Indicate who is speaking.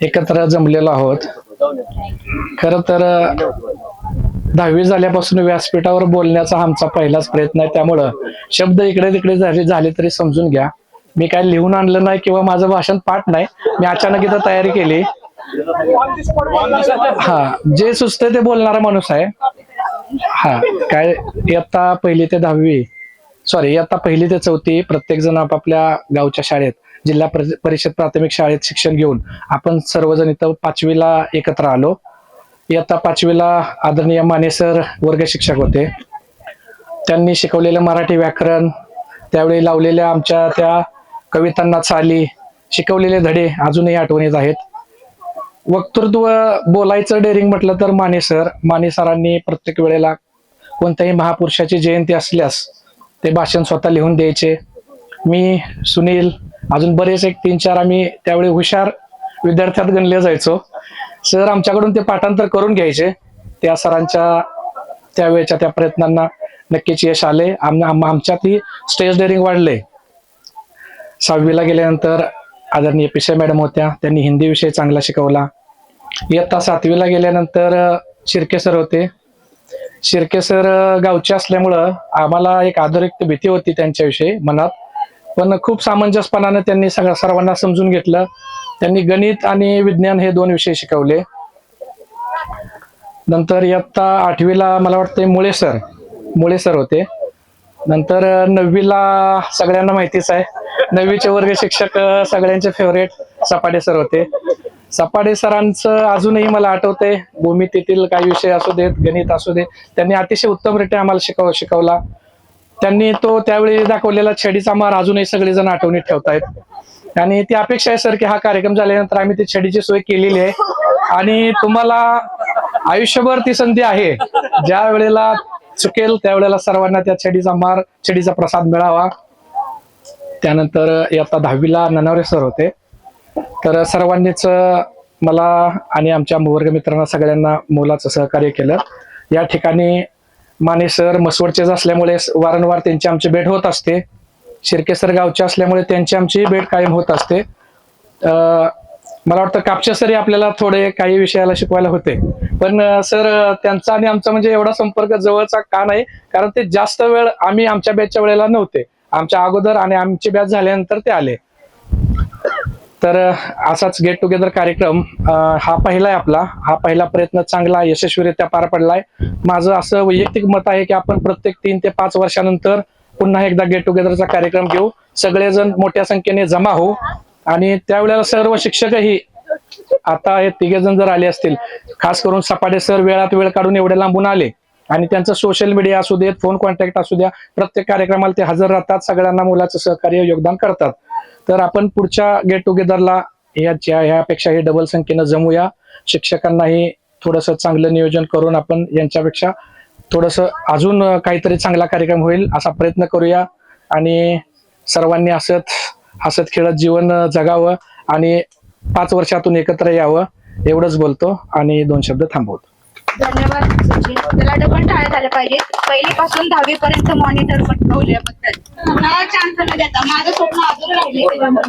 Speaker 1: एकत्र जमलेलो आहोत. खर तर दहावी झाल्यापासून व्यासपीठावर बोलण्याचा आमचा पहिलाच प्रयत्न आहे. त्यामुळं शब्द इकडे तिकडे झाले झाले तरी समजून घ्या. मी काय लिहून आणलं नाही किंवा माझं भाषण पाठ नाही. मी अचानक इथं तयारी केली. हा जे सुचते ते बोलणारा माणूस आहे. हा काय इयत्ता पहिली ते दहावी. सॉरी इयत्ता पहिली ते चौथी प्रत्येक जण आपापल्या गावच्या शाळेत. जिल्हा परिषद प्राथमिक शाळेत शिक्षण घेऊन आपण सर्वजण इथं पाचवीला एकत्र आलो. इयत्ता पाचवीला आदरणीय माने सर वर्ग शिक्षक होते. त्यांनी शिकवलेलं मराठी व्याकरण त्यावेळी लावलेल्या आमच्या त्या कवितांना चाली शिकवलेले धडे अजूनही आठवणीत आहेत. वक्तृत्व बोलायचं डेअरिंग म्हटलं तर माने सर माने सरांनी प्रत्येक वेळेला कोणत्याही महापुरुषाची जयंती असल्यास ते भाषण स्वतः लिहून द्यायचे. मी सुनील अजून बरेच एक तीन चार आम्ही त्यावेळी हुशार विद्यार्थ्यात गणले जायचो. सर आमच्याकडून ते पाठांतर करून घ्यायचे. त्या सरांच्या त्यावेळेच्या त्या प्रयत्नांना नक्कीच यश आले. आम आम- आमच्यातही स्टेज डेअरिंग वाढले. सहावीला गेल्यानंतर आदरणीय पिसे मॅडम होत्या. त्यांनी हिंदी विषय चांगला शिकवला. इयत्ता सातवीला गेल्यानंतर शिर्के सर होते. शिर्के सर गावचे असल्यामुळं आम्हाला एक आदरिक्त भीती होती त्यांच्याविषयी मनात. पण खूप सामंजस्यपणाने त्यांनी सगळ्या सर्वांना समजून घेतलं. त्यांनी गणित आणि विज्ञान हे दोन विषय शिकवले. नंतर इयत्ता आठवीला मला वाटते मुळे सर मुळे सर होते. नंतर नववीला सगळ्यांना माहितीच आहे. नववीचे वर्ग शिक्षक सगळ्यांचे फेवरेट सपाटे सर होते. सपाटे सरांचं अजूनही मला आठवते भूमितीतील काही विषय असू देत गणित असू दे त्यांनी अतिशय उत्तमरित्या आम्हाला शिकव शिकवला. त्यांनी तो त्यावेळी दाखवलेला छडीचा मार अजूनही सगळेजण आठवणीत ठेवतायत. आणि ती अपेक्षा आहे सर की हा कार्यक्रम झाल्यानंतर आम्ही ती छडीची सोय केलेली आहे. आणि तुम्हाला आयुष्यभर ती संधी आहे. ज्या वेळेला चुकेल त्यावेळेला सर्वांना त्या छडीचा मार छडीचा प्रसाद मिळावा. त्यानंतर आता दहावीला ननावरे सर होते. तर सर्वांनीच मला आणि आमच्या वर्ग मित्रांना सगळ्यांना मोलाचं सहकार्य केलं. या ठिकाणी माने सर मसवडचेच असल्यामुळे वारंवार त्यांची आमची भेट होत असते. शिरकेसर गावचे असल्यामुळे त्यांची आमची भेट कायम होत असते. मला वाटतं कापच्या सरी आपल्याला थोडे काही विषयाला शिकवायला होते. पण सर त्यांचा आणि आमचा म्हणजे एवढा संपर्क जवळचा का नाही? कारण ते जास्त वेळ आम्ही आमच्या बॅचच्या वेळेला नव्हते. आमच्या अगोदर आणि आमची बॅच झाल्यानंतर ते आले. तर असाच गेट टुगेदर कार्यक्रम हा पहिला आहे आपला. हा पहिला प्रयत्न चांगला यशस्वीरित्या पार पडलाय. माझं असं वैयक्तिक मत आहे की आपण प्रत्येक तीन ते पाच वर्षानंतर पुन्हा एकदा गेट टुगेदरचा कार्यक्रम घेऊ. सगळेजण मोठ्या संख्येने जमा होऊ. आणि त्यावेळेला सर्व शिक्षकही आता हे तिघे जण जर आले असतील खास करून सपाटे सर वेळात वेळ काढून एवढे लांबून आले आणि त्यांचं सोशल मीडिया असू देत फोन कॉन्टॅक्ट असू द्या प्रत्येक कार्यक्रमाला ते हजर राहतात सगळ्यांना मुलाचं सहकार्य योगदान करतात. तर आपण पुढच्या गेट टुगेदरला याच्या ह्यापेक्षा हे डबल संख्येनं जमूया. शिक्षकांनाही थोडस चांगलं नियोजन करून आपण यांच्यापेक्षा थोडस अजून काहीतरी चांगला कार्यक्रम होईल असा प्रयत्न करूया. आणि सर्वांनी असत हसत खेळत जीवन जगावं आणि पाच वर्षातून एकत्र यावं एवढंच बोलतो आणि दोन शब्द थांबवतो.
Speaker 2: धन्यवाद सचिन. त्याला डबल टाळ्या झाल्या पाहिजे पहिलीपासून दहावी पर्यंत मॉनिटर पण ठेवल्याबद्दल मला चान्स न देता. माझं स्वप्न अजून राहिले